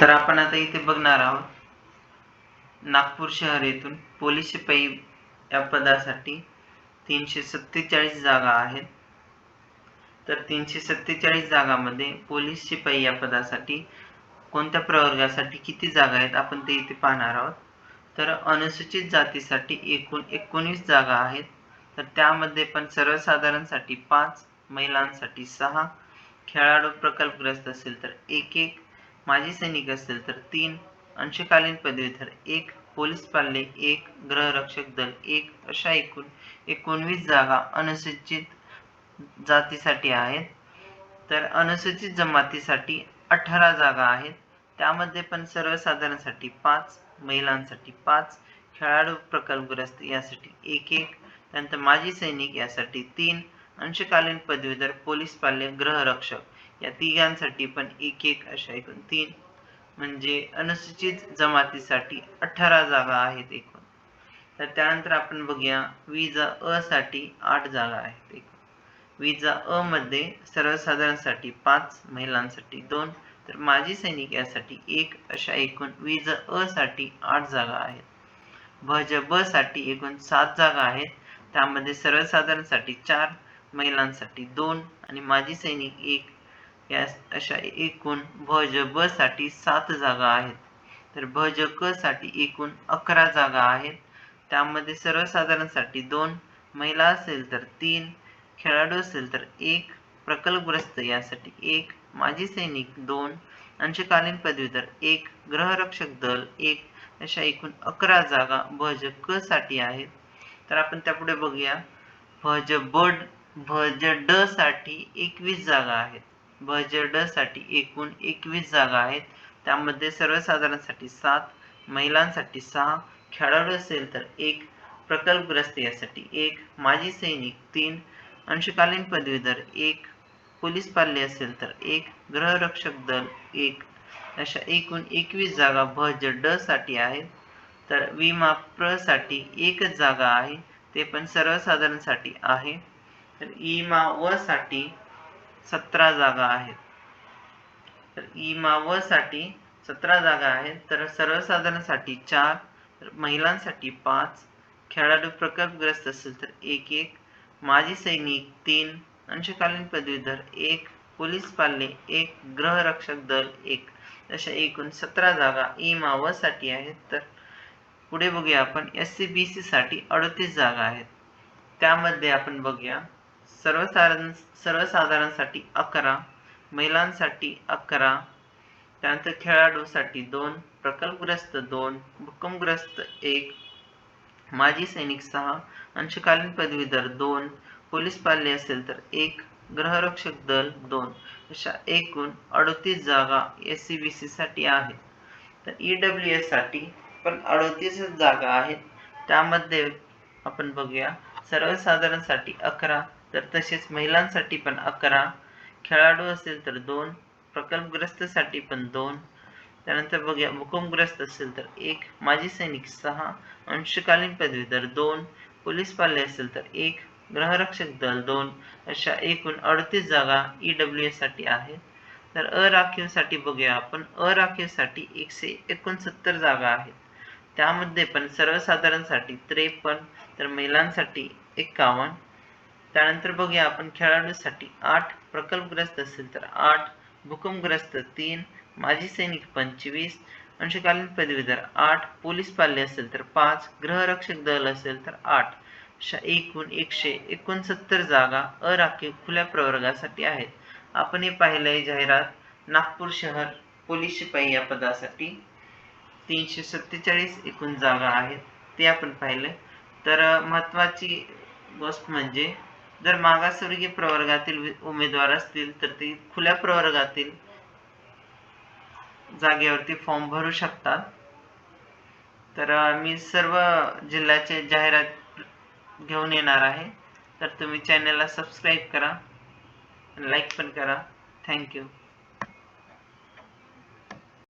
तर आपण आता इथे बघणार आहोत. नागपूर शहर येथून पोलीस शिपाई या पदासाठी तीनशे सत्तेचाळीस जागा आहेत. तर तीनशे सत्तेचाळीस जागामध्ये पोलीस शिपाई या पदासाठी कोणत्या प्रवर्गासाठी किती जागा आहेत आपण ते इथे पाहणार आहोत. तर अनुसूचित जातीसाठी एकूण एकोणीस जागा आहेत. तर त्यामध्ये पण सर्वसाधारणसाठी पाच महिलांसाठी सहा खेळाडू प्रकल्पग्रस्त असेल तर एक एक माजी सैनिक असेल तर तीन अंशकालीन पदवीधर एक पोलीस पाल्ले एक गृहरक्षक दल एक अशा एकूण एकोणवीस जागा अनुसूचित जातीसाठी आहेत. तर अनुसूचित जमातीसाठी अठरा जागा आहेत. त्यामध्ये पण सर्वसाधारणसाठी पाच महिलांसाठी पाच खेळाडू प्रकल्पग्रस्त यासाठी एक एक त्यानंतर माजी सैनिक यासाठी तीन अंशकालीन पदवीधर पोलीस पाल्य गृहरक्षक या तिघांसाठी पण एक एक अशा एकूण तीन. म्हणजे अनुसूचित जमातीसाठी अठरा जागा आहेत एकूण. तर त्यानंतर आपण बघूया विजा अ साठी आठ जागा आहेत एकूण. विजा अ मध्ये सर्वसाधारणसाठी पाच महिलांसाठी दोन. तर माजी सैनिक यासाठी एक अशा एकूण विज अ साठी आठ जागा आहेत. भज ब साठी एकूण सात जागा आहेत. त्यामध्ये सर्वसाधारणसाठी चार महिलांसाठी दोन आणि माजी सैनिक एक या अशा एकूण भज ब साठी सात जागा आहेत. तर भज क साठी एकूण अकरा जागा आहेत. त्यामध्ये सर्वसाधारणसाठी दोन महिला असेल तर तीन खेळाडू असेल तर एक प्रकल्पग्रस्त यासाठी एक माजी सैनिक दोन अंशकालीन पदवीधर एक ग्रहरक्षक दल एक अशा एकूण अकरा जागा भज क साठी आहेत. तर आपण त्यापुढे बघूया. भज ब भज ड साठी एकवीस जागा आहेत. भज एकूण एकवीस जागा आहेत. त्यामध्ये सर्वसाधारणसाठी सात महिलांसाठी सहा खेळाडू असेल तर एक प्रकल्पग्रस्त यासाठी एक माजी सैनिक तीन अंशकालीन पदवीधर एक पोलीस पाल्य असेल तर एक गृहरक्षक दल एक. अशा एकूण एकवीस जागा भज ड साठी आहेत. तर विमा प्रसाठी एकच जागा आहे. ते पण सर्वसाधारणसाठी आहे. तर इमा व साठी सतरा जागा आहेत. तर इमा व साठी सतरा जागा आहेत. तर सर्वसाधारणसाठी चार तर महिलांसाठी पाच खेळाडू प्रकल्पग्रस्त असेल तर एक एक माजी सैनिक तीन अंशकालीन पदवीधर एक पोलीस पाल्ले एक गृहरक्षक दल एक. अशा एकूण सतरा जागा ई व साठी आहेत. तर पुढे बघूया आपण एस सी बी सी साठी अडतीस जागा आहेत. त्यामध्ये आपण बघूया सर्वसाधारण सर्वसाधारणसाठी अकरा महिलांसाठी अकरा त्यानंतर खेळाडूसाठी दोन प्रकल्पग्रस्त दोन भूकंपग्रस्त एक माजी सैनिक सहा अंशकालीन पदवीधर दोन पोलीस पाल्य असेल तर एक गृहरक्षक दल दोन अशा एकूण अडतीस जागा एस सी बी सी साठी आहेत. तर ई डब्ल्यू एससाठी पण अडतीसच जागा आहेत. त्यामध्ये आपण बघूया सर्वसाधारणसाठी अकरा तर तसेच महिलांसाठी पण अकरा खेळाडू असेल तर दोन प्रकल्पग्रस्तसाठी पण दोन. त्यानंतर बघूया भूकंपग्रस्त असेल तर एक माजी सैनिक सहा अंशकालीन पदवीधर दोन पोलीस पाले असेल तर एक ग्रहरक्षक दल दोन अशा एकूण अडतीस जागा ई डब्ल्यू साठी आहेत. तर अराखीवसाठी बघूया आपण अराखीवसाठी एकशे एकोणसत्तर जागा आहेत. त्यामध्ये पण सर्वसाधारणसाठी त्रेपन्न तर महिलांसाठी एकावन्न त्यानंतर बघूया आपण खेळाडूसाठी आठ प्रकल्पग्रस्त असेल तर आठ भूकंपग्रस्त तीन माजी सैनिक पंचवीस अंशकालीन पदवीधर आठ पोलीस पाल्य असेल तर पाच गृहरक्षक दल असेल तर आठ. अशा एकूण एकशे एकोणसत्तर जागा अराखीव खुल्या प्रवर्गासाठी आहेत. आपण हे पाहिलं आहे जाहिरात नागपूर शहर पोलीस शिपाई या पदासाठी तीनशे सत्तेचाळीस एकूण जागा आहेत. ते आपण पाहिलं. तर महत्त्वाची गोष्ट म्हणजे जर मागासवर्गीय प्रवर्गातील उमेदवार असतील तर ते खुल्या प्रवर्गातील जागेवरती फॉर्म भरू शकतात. तर मी सर्व जिल्ह्याचे जाहिरात घेऊन येणार आहे. तर तुम्ही चॅनलला सबस्क्राईब करा. लाईक पण करा. थँक्यू